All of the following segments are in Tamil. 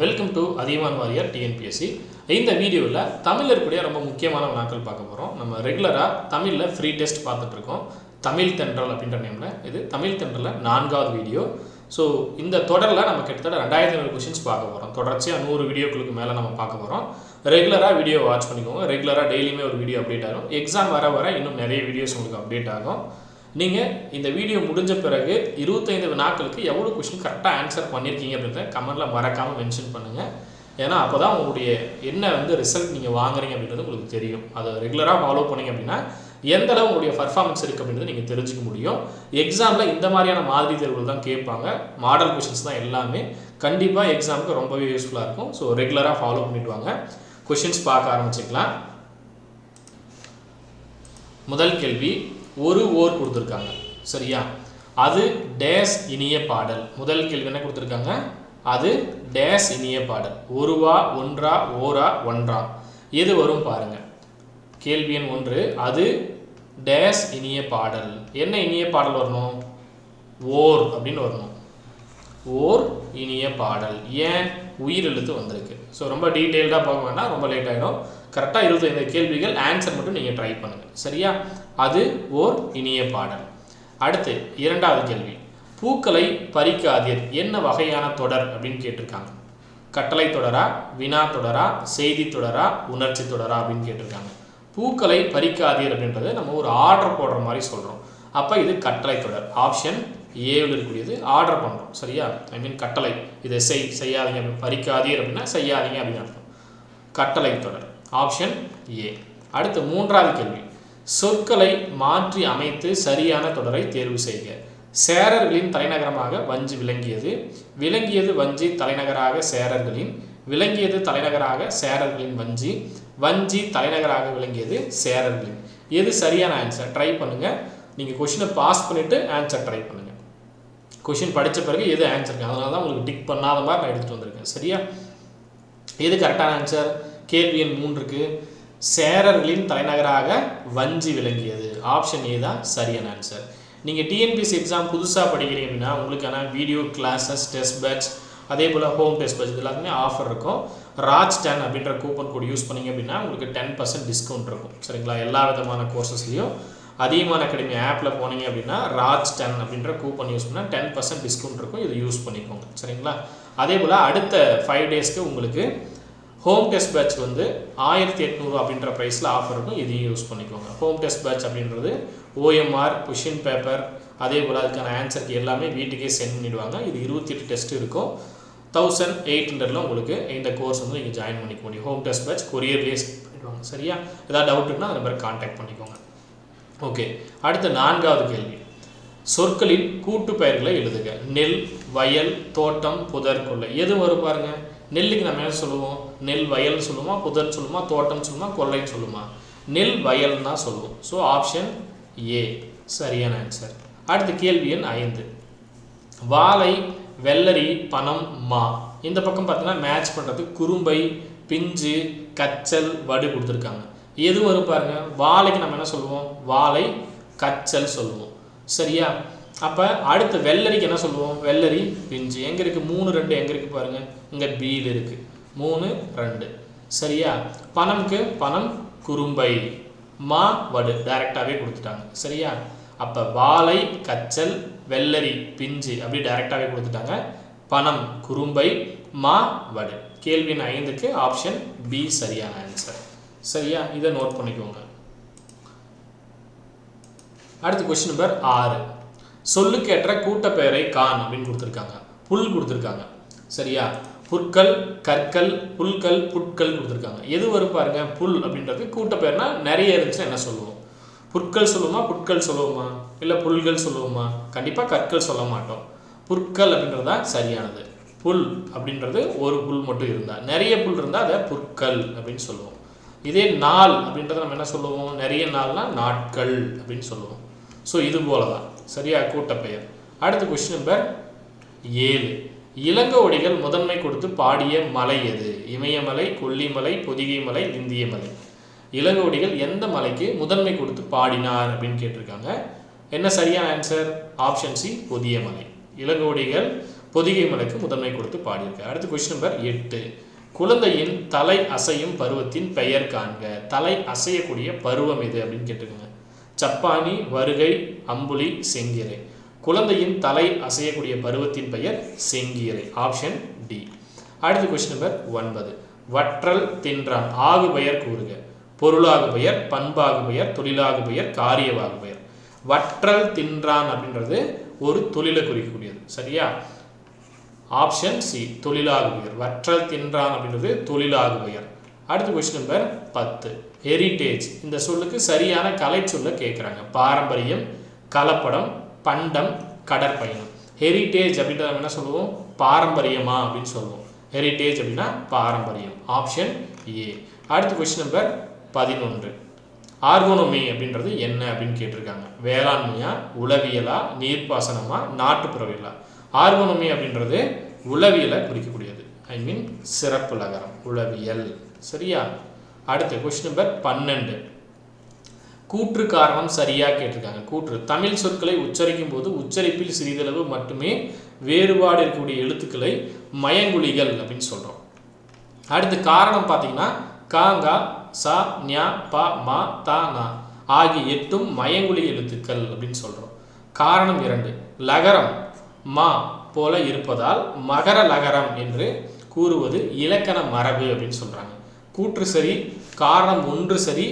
Welcome to Adhigaman warrior TNPSC இந்த வீடியோவில் தமிழ் இருக்கக்கூடிய ரொம்ப முக்கியமான வினாக்கள் பார்க்க போகிறோம் நம்ம ரெகுலராக தமிழில் ஃப்ரீ டெஸ்ட் பார்த்துட்ருக்கோம் தமிழ் தென்றல் அப்படின்ற நேமில் இது தமிழ் தென்றலில் நான்காவது வீடியோ. ஸோ இந்த தொடரில் நம்ம கிட்டத்தட்ட ரெண்டாயிரத்தி ஐநூறு கொஷின்ஸ் பார்க்க போகிறோம் தொடர்ச்சியாக நூறு வீடியோக்களுக்கு மேலே நம்ம பார்க்க போகிறோம் ரெகுலராக வீடியோ வாட்ச் பண்ணிக்கோங்க. ரெகுலராக டெய்லியுமே ஒரு வீடியோ அப்டேட் ஆகும். எக்ஸாம் வர வர இன்னும் நிறைய வீடியோஸ் உங்களுக்கு அப்டேட் ஆகும். நீங்கள் இந்த வீடியோ முடிஞ்ச பிறகு இருபத்தைந்து வினாக்களுக்கு எவ்வளோ கொஷின் கரெக்டாக ஆன்சர் பண்ணியிருக்கீங்க அப்படின்றத கமெண்ட்டில் மறக்காமல் மென்ஷன் பண்ணுங்கள் ஏன்னா அப்போ தான் உங்களுடைய என்ன வந்து ரிசல்ட் நீங்கள் வாங்குறீங்க அப்படின்றது உங்களுக்கு தெரியும். அதை ரெகுலராக ஃபாலோ பண்ணீங்க அப்படின்னா எந்த அளவு உங்களுடைய பர்ஃபார்மன்ஸ் இருக்குது அப்படின்றது நீங்கள் தெரிஞ்சுக்க முடியும். எக்ஸாமில் இந்த மாதிரியான மாதிரி தேர்வுகள் தான் கேட்பாங்க. மாடல் கொஷின்ஸ் தான் எல்லாமே. கண்டிப்பாக எக்ஸாமுக்கு ரொம்பவே யூஸ்ஃபுல்லாக இருக்கும். ஸோ ரெகுலராக ஃபாலோ பண்ணிட்டு வாங்க. கொஷின்ஸ் பார்க்க ஆரம்பிச்சுக்கலாம். முதல் கேள்வி ஒரு ஓர் கொடுத்துருக்காங்க. சரியா? அது டேஸ் இனிய பாடல். முதல் கேள்வி என்ன கொடுத்துருக்காங்க? அது டேஸ் இனிய பாடல். ஒருவா ஒன்றா ஓரா ஒன்றா. எது வரும் பாருங்க. கேள்வி எண் ஒன்று. அது டேஸ் இனிய பாடல். என்ன இனிய பாடல் வரணும்? ஓர் அப்படின்னு வரணும். ஓர் இனிய பாடல். ஏன்? உயிர் எழுத்து வந்திருக்கு. ஸோ ரொம்ப டீட்டெயில்டாக பார்க்க வேண்டாம். ரொம்ப லேட் ஆகிடும் கரெக்டாக இருபத்தைந்து கேள்விகள் ஆன்சர் மட்டும் நீங்கள் ட்ரை பண்ணுங்கள் சரியா? அது ஓர் இனிய பாடல். அடுத்து இரண்டாவது கேள்வி. பூக்களை பறிக்காதீர். என்ன வகையான தொடர் அப்படின்னு கேட்டிருக்காங்க. கட்டளை தொடரா வினா தொடரா செய்தி தொடரா உணர்ச்சி தொடரா அப்படின்னு கேட்டிருக்காங்க. பூக்களை பறிக்காதீர் அப்படின்றது நம்ம ஒரு ஆர்டர் போடுற மாதிரி சொல்கிறோம் அப்போ இது கட்டளை தொடர். ஆப்ஷன் ஏவில் இருக்கக்கூடியது ஆர்டர் பண்ணுறோம் சரியா? ஐ மீன் கட்டளை. இதை செய் செய்யாதீங்க அப்படின்னு பறிக்காதீர் அப்படின்னா செய்யாதீங்க அப்படின்னு அர்த்தம். கட்டளை தொடர். ஆப்ஷன் ஏ அடுத்து மூன்றாவது கேள்வி. சொற்களை மாற்றி அமைத்து சரியான தொடரை தேர்வு செய்க. சேரர்களின் தலைநகரமாக வஞ்சி விளங்கியது. விளங்கியது வஞ்சி தலைநகராக சேரர்களின் விளங்கியது தலைநகராக சேரர்களின் வஞ்சி வஞ்சி தலைநகராக விளங்கியது சேரர்களின். எது சரியான ஆன்சர் ட்ரை பண்ணுங்க. நீங்கள் கொஷினை பாஸ் பண்ணிவிட்டு ஆன்சர் ட்ரை பண்ணுங்க. கொஷின் படித்த பிறகு எது ஆன்சர் அதனால தான் உங்களுக்கு டிக் பண்ணாத மாதிரி நான் எடுத்துகிட்டு வந்திருக்கேன். சரியா? எது கரெக்டான ஆன்சர் கேள்வி எண் மூன்றுக்கு சேரர்களின் தலைநகராக வஞ்சி விளங்கியது. ஆப்ஷன் ஏ தான் சரியான ஆன்சர் நீங்கள் டிஎன்பிஎஸ்சி எக்ஸாம் புதுசாக படிக்கிறீங்க அப்படின்னா உங்களுக்கான வீடியோ கிளாஸஸ் டெஸ்ட் பேட்ச் அதே போல் ஹோம் டெஸ்ட் பேட்ச் எல்லாத்துக்குமே ஆஃபர் இருக்கும். ராஜ் டென் அப்படின்ற கூப்பன் கோட் யூஸ் பண்ணீங்க அப்படின்னா உங்களுக்கு டென் பர்சன்ட் டிஸ்கவுண்ட் இருக்கும். சரிங்களா? எல்லா விதமான கோர்சஸ்லையும் அதிகமான அகாடமி ஆப்பில் போனீங்க அப்படின்னா ராஜ் டென் அப்படின்ற கூப்பன் யூஸ் பண்ணால் டென் பர்சன்ட் டிஸ்கவுண்ட் இருக்கும். இதை யூஸ் பண்ணிக்கோங்க. சரிங்களா? அதே போல் அடுத்த ஃபைவ் டேஸ்க்கு உங்களுக்கு ஹோம் டெஸ்ட் பேட்ச் வந்து ஆயிரத்தி எட்நூறு அப்படின்ற ப்ரைஸில் ஆஃபர் இருக்கும். இதையும் யூஸ் பண்ணிக்கோங்க. ஹோம் டெஸ்ட் பேட்ச் அப்படின்றது ஓஎம்ஆர் கொஷின் பேப்பர் அதே போல் அதுக்கான ஆன்சருக்கு எல்லாமே வீட்டுக்கே சென்ட் பண்ணிடுவாங்க. இது இருபத்தி எட்டு டெஸ்ட் இருக்கும். தௌசண்ட் எயிட் ஹண்ட்ரடில் உங்களுக்கு இந்த கோர்ஸ் வந்து நீங்கள் ஜாயின் பண்ணிக்க முடியும். ஹோம் டெஸ்ட் பேட்ச் கொரியர்லேயே சென்ட் பண்ணிடுவாங்க. சரியா? ஏதாவது டவுட் இருந்தால் அந்த மாதிரி காண்டாக்ட் பண்ணிக்கோங்க. ஓகே அடுத்த நான்காவது கேள்வி. சொற்களின் கூட்டு பெயர்களை எழுதுக. நெல் வயல் தோட்டம் புதர் கொள்ளை. எது வரும் பாருங்கள் நெல்லுக்கு நம்ம என்ன சொல்லுவோம்? நெல் வயல் சொல்லுமா புதர் சொல்லுமா? தோட்டம் சொல்லுமா? கொள்ளைன்னு சொல்லுமா? நெல் வயல் தான் சொல்லுவோம். ஸோ ஆப்ஷன் ஏ சரியான ஆன்சர் அடுத்த கேள்வி எண் ஐந்து. வாழை வெள்ளரி பனம் மா. இந்த பக்கம் பார்த்தீங்கன்னா மேட்ச் பண்ணுறதுக்கு குறும்பை பிஞ்சு கச்சல் வடு கொடுத்துருக்காங்க. எது வரும் பாருங்கள் வாழைக்கு நம்ம என்ன சொல்லுவோம்? வாழை கச்சல் சொல்லுவோம். சரியா? அப்போ அடுத்து வெள்ளரிக்கு என்ன சொல்லுவோம்? வெள்ளரி பிஞ்சு. எங்கே இருக்குது மூணு ரெண்டு. எங்கே இருக்குது பாருங்கள் இங்கே பீல் இருக்குது மூணு ரெண்டு. சரியா? பணம்க்கு பணம் குறும்பை. மா வடு. டைரெக்டாகவே கொடுத்துட்டாங்க. சரியா? அப்போ வாழை கச்சல் வெள்ளரி பிஞ்சு அப்படி டைரெக்டாகவே கொடுத்துட்டாங்க. பணம் குறும்பை மா வடு. கேள்வி ஐந்துக்கு ஆப்ஷன் பி சரியான ஆன்சர் சரியா? இதை நோட் பண்ணிக்கோங்க. அடுத்து கொஸ்டின் நம்பர் ஆறு. சொல்லுக்கேற்ற கூட்டப்பெயரை கான் அப்படின்னு கொடுத்துருக்காங்க. புல் கொடுத்துருக்காங்க. சரியா? புற்கள் கற்கள் புல்கள் புட்கள் கொடுத்துருக்காங்க. எது வரும் பாருங்க? புல் அப்படின்றது கூட்டப்பெயர்னா நிறைய இருந்துச்சுன்னா என்ன சொல்லுவோம்? புற்கள் சொல்லுவோமா? புட்கள் சொல்லுவோமா? இல்லை புல்கள் சொல்லுவோமா? கண்டிப்பாக கற்கள் சொல்ல மாட்டோம். புற்கள் அப்படின்றது தான் சரியானது. புல் அப்படின்றது ஒரு புல் மட்டும் இருந்தால் நிறைய புல் இருந்தால் அதை புற்கள் அப்படின்னு சொல்லுவோம். இதே நாள் அப்படின்றத நம்ம என்ன சொல்லுவோம்? நிறைய நாள்னா நாட்கள் அப்படின்னு சொல்லுவோம். ஸோ இது போல தான் சரியா கூட்டப்பெயர் அடுத்த கொஸ்டின் நம்பர் ஏழு. இளங்கோடிகள் முதன்மை கொடுத்து பாடிய மலை எது? இமயமலை கொல்லிமலை பொதிகை மலை இந்திய மலை இளங்கோடிகள் எந்த மலைக்கு முதன்மை கொடுத்து பாடினார் அப்படின்னு கேட்டிருக்காங்க. என்ன சரியான ஆன்சர் ஆப்ஷன் சி பொதிய மலை இளங்கோடிகள் பொதிகை மலைக்கு முதன்மை கொடுத்து பாடியிருக்கார். அடுத்து கொஸ்டின் நம்பர் எட்டு. குழந்தையின் தலை அசையும் பருவத்தின் பெயர் காண்க. தலை அசையக்கூடிய பருவம் எது அப்படின்னு கேட்டுக்கோங்க சப்பானி வருகை அம்புலி செங்கீரை. குழந்தையின் தலை அசையக்கூடிய பருவத்தின் பெயர் செங்கீரை. ஆப்ஷன் டி அடுத்த கொஸ்டின் நம்பர் ஒன்பது. வற்றல் தின்றான். ஆகு பெயர் கூறுக. பொருளாகு பெயர் பண்பாகு பெயர் தொழிலாகு பெயர் காரியவாகு பெயர். வற்றல் தின்றான் அப்படின்றது ஒரு தொழிலை குறிக்கக்கூடியது. சரியா? ஆப்ஷன் சி தொழிலாகு பெயர். வற்றல் தின்றான் அப்படின்றது தொழிலாகு பெயர். அடுத்த கொஸ்டின் நம்பர் பத்து. ஹெரிட்டேஜ் இந்த சொல்லுக்கு சரியான கலை சொல்ல கேட்குறாங்க பாரம்பரியம் கலப்படம் பண்டம் கடற்பயணம். ஹெரிட்டேஜ் அப்படின்றத நம்ம என்ன சொல்லுவோம்? பாரம்பரியமா அப்படின்னு சொல்லுவோம். ஹெரிட்டேஜ் அப்படின்னா பாரம்பரியம். ஆப்ஷன் ஏ அடுத்த கொஸ்டின் நம்பர் பதினொன்று. ஆர்கோனமி அப்படின்றது என்ன அப்படின்னு கேட்டிருக்காங்க. வேளாண்மையா உளவியலா நீர்ப்பாசனமா நாட்டுப்புறவியலா? ஆர்கோனோமி அப்படின்றது உளவியலை குறிக்கக்கூடியது. ஐ மீன் சிறப்பு நகரம் உளவியல். சரியா? அடுத்து கொஸ்டின் நம்பர் பன்னெண்டு. கூற்று காரணம் சரியாக கேட்டிருக்காங்க. கூற்று தமிழ் சொற்களை உச்சரிக்கும் போது உச்சரிப்பில் சிறிதளவு மட்டுமே வேறுபாடு இருக்கக்கூடிய எழுத்துக்களை மயங்குழிகள் அப்படின்னு சொல்கிறோம் அடுத்து காரணம் பார்த்தீங்கன்னா காங்கா சா ஞா ப மா தா நா ஆகிய எட்டும் மயங்குழி எழுத்துக்கள் அப்படின்னு சொல்கிறோம் காரணம் இரண்டு லகரம் மா போல இருப்பதால் மகர லகரம் என்று கூறுவது இலக்கண மரபு அப்படின்னு சொல்கிறாங்க கூற்று சரி காரணம் ஒன்று சரி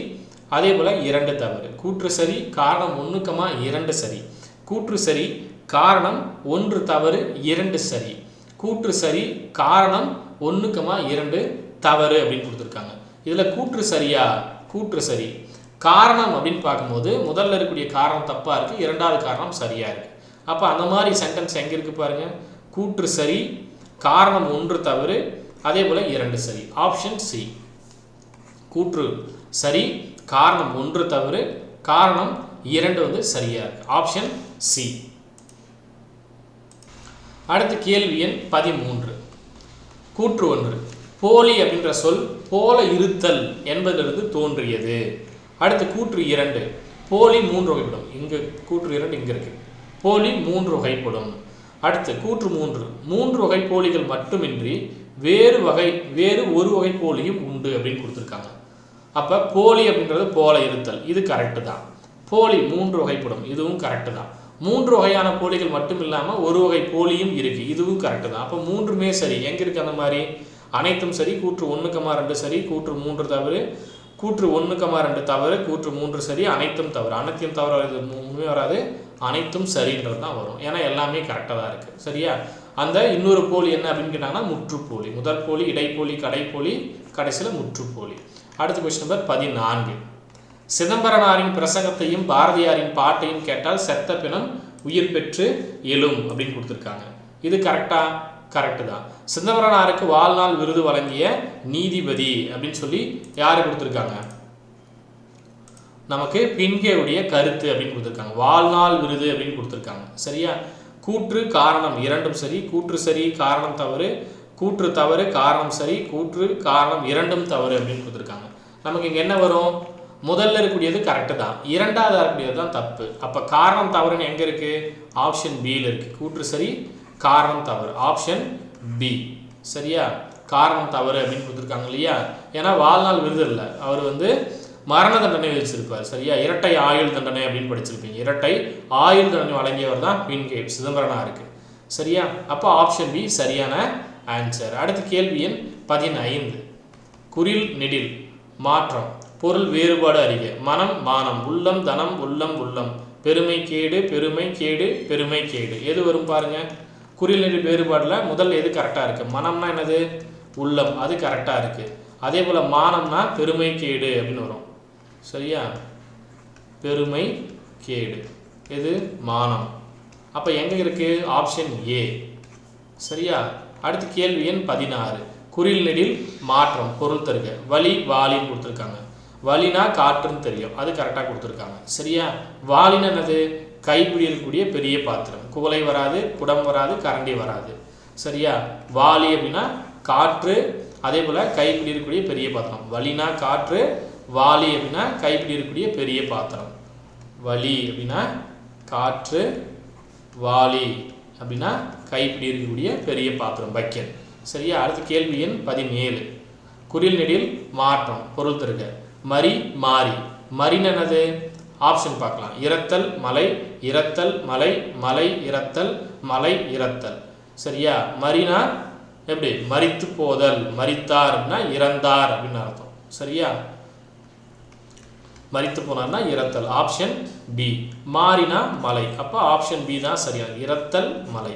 அதே போல் இரண்டு தவறு. கூற்று சரி காரணம் ஒன்றுக்கமா இரண்டு சரி. கூற்று சரி காரணம் ஒன்று தவறு இரண்டு சரி. கூற்று சரி காரணம் ஒன்றுக்கமா இரண்டு தவறு அப்படின்னு கொடுத்துருக்காங்க. இதில் கூற்று சரியா? கூற்று சரி. காரணம் அப்படின்னு பார்க்கும்போது முதல்ல இருக்கக்கூடிய காரணம் தப்பாக இருக்குது இரண்டாவது காரணம் சரியாக இருக்குது அப்போ அந்த மாதிரி சென்டென்ஸ் எங்கே இருக்குது பாருங்கள் கூற்று சரி காரணம் ஒன்று தவறு அதே போல் இரண்டு சரி. ஆப்ஷன் சி கூற்று சரி காரணம் ஒன்று தவறு காரணம் இரண்டு வந்து சரியா இருக்கு. ஆப்ஷன் சி அடுத்து கேள்வி எண் பதிமூன்று. கூற்று ஒன்று. போலி அப்படின்ற சொல் போல இருத்தல் என்பதிலிருந்து தோன்றியது. அடுத்து கூற்று இரண்டு. போலி மூன்று வகைப்படும். இங்கு கூற்று இரண்டு இங்கே இருக்கு. போலி மூன்று வகைப்படும். அடுத்து கூற்று மூன்று. மூன்று வகை போலிகள் மட்டுமின்றி வேறு வகை வேறு ஒரு வகை போலியும் உண்டு அப்படின்னு கொடுத்துருக்காங்க. அப்போ போலி அப்படின்றது போல இருத்தல். இது கரெக்டு தான். போலி மூன்று வகைப்படும். இதுவும் கரெக்டு தான். மூன்று வகையான போலிகள் மட்டும் இல்லாமல் ஒரு வகை போலியும் இருக்குது இதுவும் கரெக்டு தான். அப்போ மூன்றுமே சரி. எங்கே இருக்குது அந்த மாதிரி? அனைத்தும் சரி. கூற்று ஒன்றுக்கமா ரெண்டு சரி. கூற்று மூன்று தவறு. கூற்று ஒன்றுக்கமா ரெண்டு தவறு. கூற்று மூன்று சரி. அனைத்தும் தவறு. அனைத்தையும் தவறு இது மூணுமே வராது? அனைத்தும் சரின்றது தான் வரும். ஏன்னா எல்லாமே கரெக்டாக தான் இருக்குது சரியா? அந்த இன்னொரு போலி என்ன அப்படின்னு கேட்டாங்கன்னா முற்றுப்போலி. முதற் போலி இடைப்போலி கடைப்போலி கடைசியில் முற்றுப்போலி. அடுத்த கொஸ்டின் நம்பர் பதினான்கு. சிதம்பரனாரின் பிரசங்கத்தையும் பாரதியாரின் பாட்டையும் கேட்டால் செத்த பிணம் உயிர் பெற்று எழும் அப்படின்னு கொடுத்துருக்காங்க. இது கரெக்டா கரெக்டு தான். சிதம்பரனாருக்கு வாழ்நாள் விருது வழங்கிய நீதிபதி அப்படின்னு சொல்லி யார் கொடுத்துருக்காங்க? நமக்கு பின்கேவுடைய கருத்து அப்படின்னு கொடுத்துருக்காங்க. வாழ்நாள் விருது அப்படின்னு கொடுத்துருக்காங்க. சரியா? கூற்று காரணம் இரண்டும் சரி. கூற்று சரி காரணம் தவறு. கூற்று தவறு காரணம் சரி. கூற்று காரணம் இரண்டும் தவறு அப்படின்னு கொடுத்துருக்காங்க. நமக்கு இங்கே என்ன வரும்? முதல்ல இருக்கக்கூடியது கரெக்டு தான். இரண்டாவது இருக்கக்கூடியது தான் தப்பு. அப்போ காரணம் தவறுன்னு எங்கே இருக்குது ஆப்ஷன் பியில் இருக்குது கூற்று சரி காரணம் தவறு. ஆப்ஷன் பி சரியா? காரணம் தவறு அப்படின்னு கொடுத்துருக்காங்க இல்லையா? ஏன்னா வாழ்நாள் விருது இல்லை. அவர் வந்து மரண தண்டனை விதிச்சிருப்பார். சரியா? இரட்டை ஆயுள் தண்டனை அப்படின்னு படிச்சிருப்பீங்க. இரட்டை ஆயுள் தண்டனை வழங்கியவர் தான் பின்கேட் சிதம்பரனாருக்கு சரியா? அப்போ ஆப்ஷன் பி சரியான ஆன்சர் அடுத்து கேள்வி எண் பதினைந்து. குரில் நெடில். மாற்றம். பொருள் வேறுபாடு அறிக. மனம் மானம். உள்ளம் தனம். உள்ளம் உள்ளம். பெருமை கேடு. பெருமை கேடு. பெருமை கேடு. எது வரும் பாருங்க? குறில் வேறுபாடில் முதல் எது கரெக்டாக இருக்குது மனம்னா என்னது? உள்ளம். அது கரெக்டாக இருக்குது அதே போல் மானம்னா பெருமை கேடு அப்படின்னு வரும். சரியா? பெருமை கேடு. எது? மானம். அப்போ எங்கே இருக்குது ஆப்ஷன் ஏ சரியா? அடுத்து கேள்வி எண் பதினாறு. குறில் மாற்றம் பொருள் தருக. வலி வாலின்னு கொடுத்துருக்காங்க. வலினா காற்றுன்னு தெரியும். அது கரெக்டாக கொடுத்துருக்காங்க. சரியா? வாலின்னு என்னது? கைப்பிடி இருக்கக்கூடிய பெரிய பாத்திரம். குவளை வராது குடம் வராது கரண்டி வராது. சரியா? வாலி அப்படின்னா காற்று அதே போல் கைப்பிடி இருக்கக்கூடிய பெரிய பாத்திரம். வலினா காற்று வாலி அப்படின்னா கைப்பிடி இருக்கக்கூடிய பெரிய பாத்திரம். வலி அப்படின்னா காற்று வாலி அப்படின்னா கைப்பிடி இருக்கக்கூடிய பெரிய பாத்திரம் பக்கெட். சரியா? அடுத்த கேள்வி எண் பதினேழு. குறில் நெடில் மாற்றம் பொருள் தருக. மரி மாறி. மறினது ஆப்ஷன் பார்க்கலாம். இரத்தல் மலை இரத்தல் மலை மலை இரத்தல் மலை இரத்தல். சரியா? மரினா எப்படி? மரித்து போதல். மரித்தார் அப்படின்னா இறந்தார் அப்படின்னு அர்த்தம். சரியா? மறித்து போனார்னா இறத்தல் ஆப்ஷன் பி மாறினா மலை. அப்போ ஆப்ஷன் பி தான் சரியா? இறத்தல் மலை.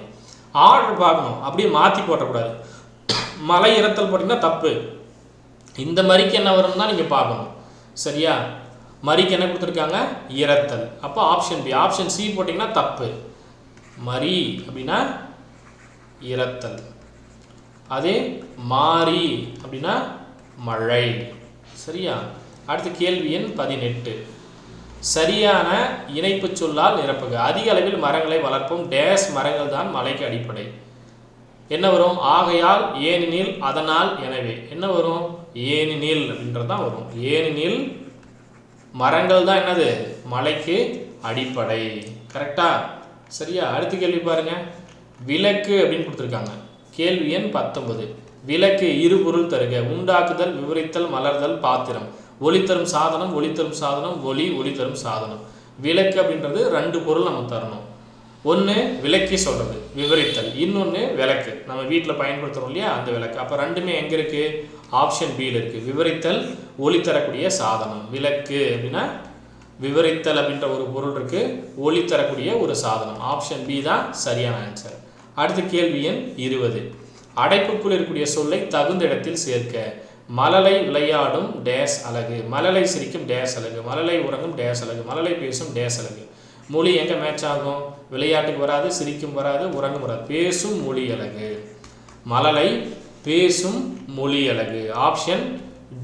ஆர்டர் பார்க்கணும். அப்படியே மாற்றி போட்டக்கூடாது. மலை இறத்தல் போட்டிங்கன்னா தப்பு. இந்த மறிக்கு என்ன வரும்னா தான் நீங்கள் பார்க்கணும். சரியா? மரிக்கு என்ன கொடுத்துருக்காங்க? இறத்தல். அப்போ ஆப்ஷன் பி ஆப்ஷன் சி போட்டிங்கன்னா தப்பு. மரி அப்படின்னா இறத்தல். அதே மாறி அப்படின்னா மழை. சரியா? அடுத்த கேள்வி எண் பதினெட்டு. சரியான இணைப்பு சொல்லால் நிரப்புக. அதிக அளவில் மரங்களை வளர்ப்போம். டேஸ் மரங்கள் தான் மலைக்கு அடிப்படை. என்ன வரும்? ஆகையால் ஏனெனில் அதனால் எனவே. என்ன வரும்? ஏனெனில் அப்படின்றது தான் வரும். ஏனெனில் மரங்கள் தான் என்னது? மலைக்கு அடிப்படை. கரெக்டா சரியா? அடுத்த கேள்வி பாருங்க. விளக்கு அப்படின்னு கொடுத்துருக்காங்க. கேள்வி எண் பத்தொன்பது. விளக்கு இருபொருள் தருக. உண்டாக்குதல் விவரித்தல் மலர்தல் பாத்திரம். ஒளி தரும் சாதனம் ஒளி தரும் சாதனம் ஒளி ஒளி தரும் சாதனம். விளக்கு அப்படின்றது ரெண்டு பொருள் நம்ம தரணும். ஒன்று விளக்கி சொல்கிறது விவரித்தல். இன்னொன்று விளக்கு. நம்ம வீட்டில் பயன்படுத்துகிறோம் இல்லையா? அந்த விளக்கு. அப்போ ரெண்டுமே எங்கே இருக்குது ஆப்ஷன் பியில் இருக்குது விவரித்தல் ஒளி தரக்கூடிய சாதனம். விளக்கு அப்படின்னா விவரித்தல் அப்படின்ற ஒரு பொருள் இருக்குது ஒளி தரக்கூடிய ஒரு சாதனம். ஆப்ஷன் பி தான் சரியான ஆன்சர் அடுத்த கேள்வி எண் இருபது. அடைப்புக்குள் இருக்கக்கூடிய சொல்லை தகுந்த இடத்தில் சேர்க்க. மலலை விளையாடும் டேஸ் அழகு மலலை சிரிக்கும் டேஸ் அழகு மலலை உறங்கும் டேஸ் அழகு மலலை பேசும் டேஸ் அழகு மொழி எங்கே மேட்ச் ஆகும்? விளையாட்டுக்கு வராது சிரிக்கும் வராது உறங்கும் வராது. பேசும் மொழி அழகு. மலலை பேசும் மொழி அழகு. ஆப்ஷன்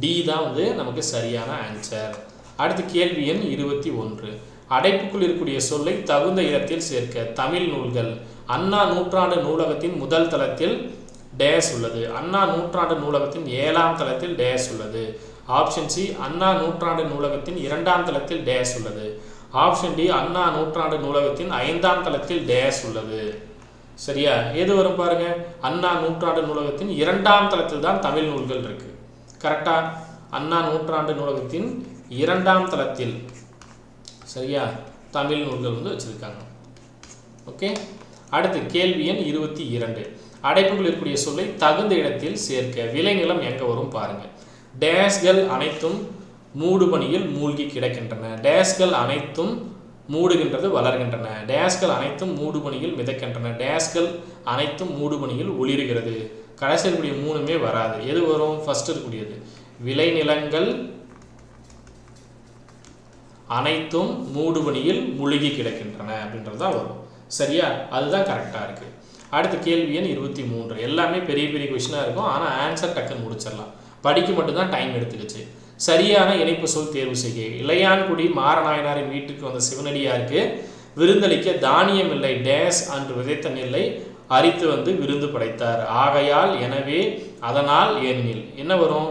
டி தான் வந்து நமக்கு சரியான ஆன்சர் அடுத்த கேள்வி எண் இருபத்தி ஒன்று. அடைப்புக்குள் இருக்கக்கூடிய சொல்லை தகுந்த இடத்தில் சேர்க்க தமிழ் நூல்கள். அண்ணா நூற்றாண்டு நூலகத்தின் முதல் தளத்தில் டேஸ் உள்ளது. அண்ணா நூற்றாண்டு நூலகத்தின் ஏழாம் தளத்தில் டேஸ் உள்ளது. ஆப்ஷன் சி அண்ணா நூற்றாண்டு நூலகத்தின் இரண்டாம் தளத்தில் டேஸ் உள்ளது. ஆப்ஷன் டி அண்ணா நூற்றாண்டு நூலகத்தின் ஐந்தாம் தளத்தில் டேஸ் உள்ளது. சரியா? எது வரும் பாருங்க? அண்ணா நூற்றாண்டு நூலகத்தின் இரண்டாம் தளத்தில் தான் தமிழ் நூல்கள் இருக்கு. கரெக்டா அண்ணா நூற்றாண்டு நூலகத்தின் இரண்டாம் தளத்தில். சரியா? தமிழ் நூல்கள் வந்து வச்சிருக்காங்க. ஓகே? அடுத்து கேள்வி எண் இருபத்தி இரண்டு. அடைப்புகள் இருக்கக்கூடிய சொல்லை தகுந்த இடத்தில் சேர்க்க விளைநிலம் எங்கே வரும் பாருங்க. டேஸ்கள் அனைத்தும் மூடுபனியில் மூழ்கி கிடக்கின்றன. டேஸ்கள் அனைத்தும் மூடுகின்றது வளர்கின்றன. டேஸ்கள் அனைத்தும் மூடுபனியில் மிதக்கின்றன. டேஸ்கள் அனைத்தும் மூடுபனியில் ஒளிருகிறது. கடைசி இருக்கக்கூடிய மூணுமே வராது. எது வரும்? ஃபர்ஸ்ட் இருக்கக்கூடியது விளைநிலங்கள் அனைத்தும் மூடுபனியில் முழுகி கிடக்கின்றன அப்படின்றது தான் வரும். சரியா? அதுதான் கரெக்டாக இருக்குது அடுத்த கேள்வி எண் இருபத்தி மூன்று. எல்லாமே பெரிய பெரிய கொஷினாக இருக்கும். ஆனால் ஆன்சர் டக்குன்னு முடிச்சிடலாம். படிக்க மட்டும்தான் டைம் எடுத்துக்கிச்சு. சரியான இணைப்பு சொல் தேர்வு செய்ய இளையான்குடி மாரநாயனாரின் வீட்டுக்கு வந்த சிவனடியாருக்கு விருந்தளிக்க தானியம் இல்லை டேஸ் அன்று விதைத்த நெல்லை அரித்து வந்து விருந்து படைத்தார். ஆகையால் எனவே அதனால் ஏனெனில் என்ன வரும்?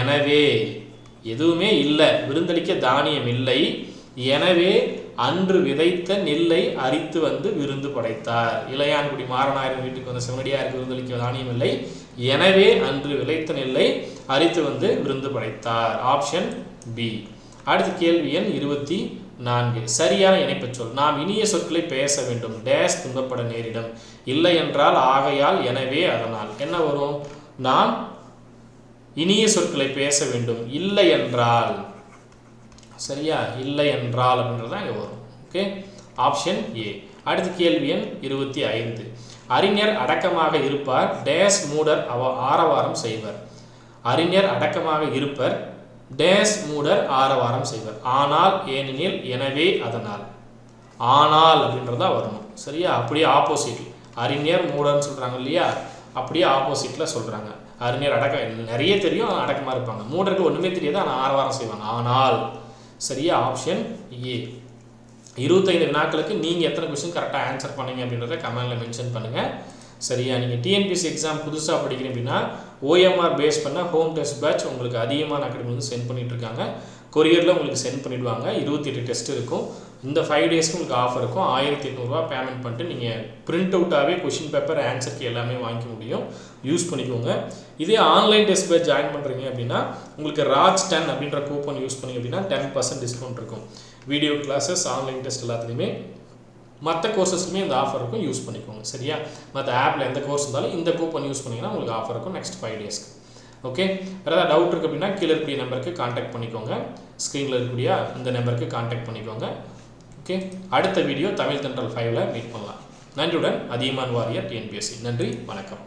எனவே. எதுவுமே இல்லை விருந்தளிக்க தானியம் இல்லை. எனவே அன்று விதைத்த நெல்லை அரித்து வந்து விருந்து படைத்தார். இளையான்குடி மாரநாயன் வீட்டுக்கு வந்த சிவனடியாருக்கு விருந்தளிக்க தானியம் இல்லை. எனவே அன்று விளைத்த நெல்லை அரித்து வந்து விருந்து படைத்தார். ஆப்ஷன் பி அடுத்த கேள்வி எண் இருபத்தி நான்கு. சரியான இணைப்பு சொல். நாம் இனிய சொற்களை பேச வேண்டும். டேஸ் துன்பப்பட நேரிடும். இல்லை என்றால் ஆகையால் எனவே அதனால். என்ன வரும்? நாம் இனிய சொற்களை பேச வேண்டும். இல்லை என்றால். சரியா? இல்லை என்றால் அப்படின்றது தான் இங்கே வரும். ஓகே ஆப்ஷன் ஏ அடுத்த கேள்வி எண் இருபத்தி ஐந்து. அறிஞர் அடக்கமாக இருப்பார் டேஸ் மூடர் அவ ஆரவாரம் செய்வர். அறிஞர் அடக்கமாக இருப்பர் டேஸ் மூடர் ஆரவாரம் செய்வர். ஆனால் ஏனெனில் எனவே அதனால். ஆனால் அப்படின்றதா வரணும். சரியா? அப்படியே ஆப்போசிட் அறிஞர் மூடர்னு சொல்கிறாங்க இல்லையா? அப்படியே ஆப்போசிட்டில் சொல்கிறாங்க அறிஞர் அடக்க நிறைய தெரியும் ஆனால் அடக்கமாக இருப்பாங்க. மூடர்கள் ஒன்றுமே தெரியாது ஆனால் ஆரவாரம் செய்வாங்க. ஆனால் சரியா? ஆப்ஷன் ஏ இருபத்தைந்து வினாக்களுக்கு நீங்கள் எத்தனை கொஸ்டின் கரெக்டாக ஆன்சர் பண்ணீங்க அப்படின்றத கமெண்டில் மென்ஷன் பண்ணுங்கள் சரியா? நீங்கள் டிஎன்பிஎஸ்சி எக்ஸாம் புதுசாக படிக்கிறீங்க அப்படின்னா ஓஎம்ஆர் பேஸ் பண்ணால் ஹோம் டெஸ்ட் பேட்ச் உங்களுக்கு அதிகமான அகாடமி வந்து சென்ட் பண்ணிகிட்ருக்காங்க இருக்காங்க. கொரியரில் உங்களுக்கு சென்ட் பண்ணிவிடுவாங்க இருபத்தி எட்டு டெஸ்ட் இருக்கும். இந்த ஃபைவ் டேஸ்க்கு உங்களுக்கு ஆஃபர் இருக்கும். ஆயிரத்தி எட்நூறுரூவா பேமெண்ட் பண்ணிட்டு நீங்கள் பிரிண்ட் அவுட்டாகவே கொஷின் பேப்பர் ஆன்சருக்கு எல்லாமே வாங்கிக்க முடியும். யூஸ் பண்ணிக்கோங்க. இதே ஆன்லைன் டெஸ்ட் பேட்ச் ஜாயின் பண்ணுறீங்க அப்படின்னா உங்களுக்கு ராஜ் டென் அப்படின்ற கூப்பன் யூஸ் பண்ணி அப்படின்னா டென் பர்சன்ட் டிஸ்கவுண்ட் இருக்கும். வீடியோ கிளாஸஸ் ஆன்லைன் டெஸ்ட் எல்லாத்துலேயுமே. மற்ற கோர்சஸ்க்குமே இந்த ஆஃபர் இருக்கும். யூஸ் பண்ணிக்கோங்க. சரியா? மற்ற ஆப்பில் எந்த கோர்ஸ் இருந்தாலும் இந்த கூப்பன் யூஸ் பண்ணிங்கன்னா உங்களுக்கு ஆஃபர் இருக்கும் நெக்ஸ்ட் ஃபைவ் டேஸ்க்கு ஓகே வேறு ஏதாவது டவுட் இருக்குது அப்படின்னா கீழே இருக்கக்கூடிய நம்பருக்கு காண்டாக்ட் பண்ணிக்கோங்க. ஸ்க்ரீனில் இருக்கக்கூடிய இந்த நம்பருக்கு காண்டாக்ட் பண்ணிக்கோங்க. ஓகே அடுத்த வீடியோ தமிழ் தென்றல் ஃபைவ்ல மீட் பண்ணலாம். நன்றியுடன் அதியமான் வாரியர் டிஎன்பிஎஸ்சி நன்றி வணக்கம்.